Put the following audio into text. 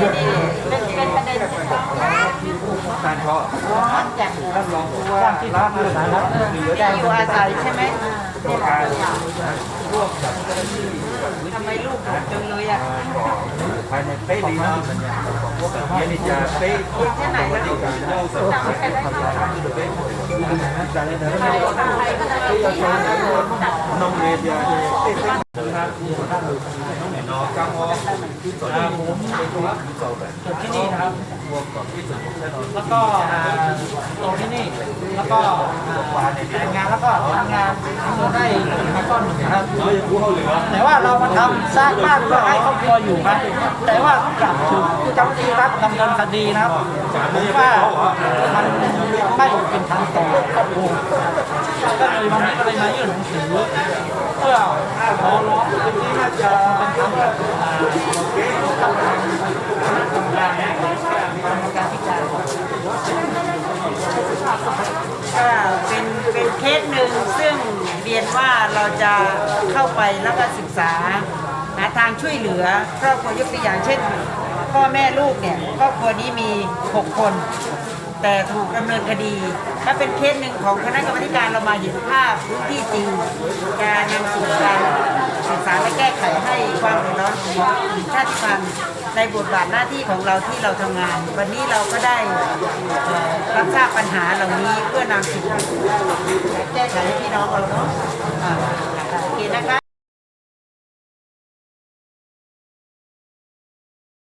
นี่นี่เป็นเป็นประเด็นที่เขาการเพาะจากท่านรองผู้ว่ารับผู้ว่าเหลือที่อยู่อาศัยใช่ไหมต่อการร่วมกับทำไมลูกดุจังเลยอะภายในเป๊ะดีนะพวกเย็นนี่จะเป๊ะแค่ไหนแล้วลูกเล่าสดเป๊ะน้องเรียนจะเป๊ะน้องกังวลผมเป็นตัวสอบแบบ ที่นี่นะครับรวมกับที่สุดแล้วก็อ่าตรงที่นี่ แล้วก็แต่งงานแล้วก็ทำงานจนได้มาก้อนหนึ่งนะครับ แต่ว่าเรามาทำสร้างบ้านเพื่อให้ครอบครัวอยู่ครับ แต่ว่ากลับถูกเจ้าหน้าที่รัฐดำเนินคดีนะครับผมว่ามันไม่เป็นธรรมต่อครอบครัว ก็เลยวันนี้ก็เลยมายื่นหนังสือเพื่อขอร้องที่ว่าจะเป็นธรรมกับอ่าการการพิจารณาก็เป็นเป็นเคสหนึ่งซึ่งเรียนว่าเราจะเข้าไปแล้วก็ศึกษาหาทางช่วยเหลือครอบครัวยกตัวอย่างเช่น พ่อแม่ลูกเนี่ยครอบครัวนี้มี 6 คน แต่ถูกดำเนินคดี ถ้าเป็นเคสหนึ่งของคณะกรรมการเรามาเห็นภาพพื้นที่จริงการนำสู่การศึกษาและแก้ไขให้ความเดือดร้อนของชาติพันธุ์ในบทบาทหน้าที่ของเราที่เราทำงาน วันนี้เราก็ได้รับทราบปัญหาเหล่านี้เพื่อนำสู่แก้ไขให้พี่น้องเราเนาะ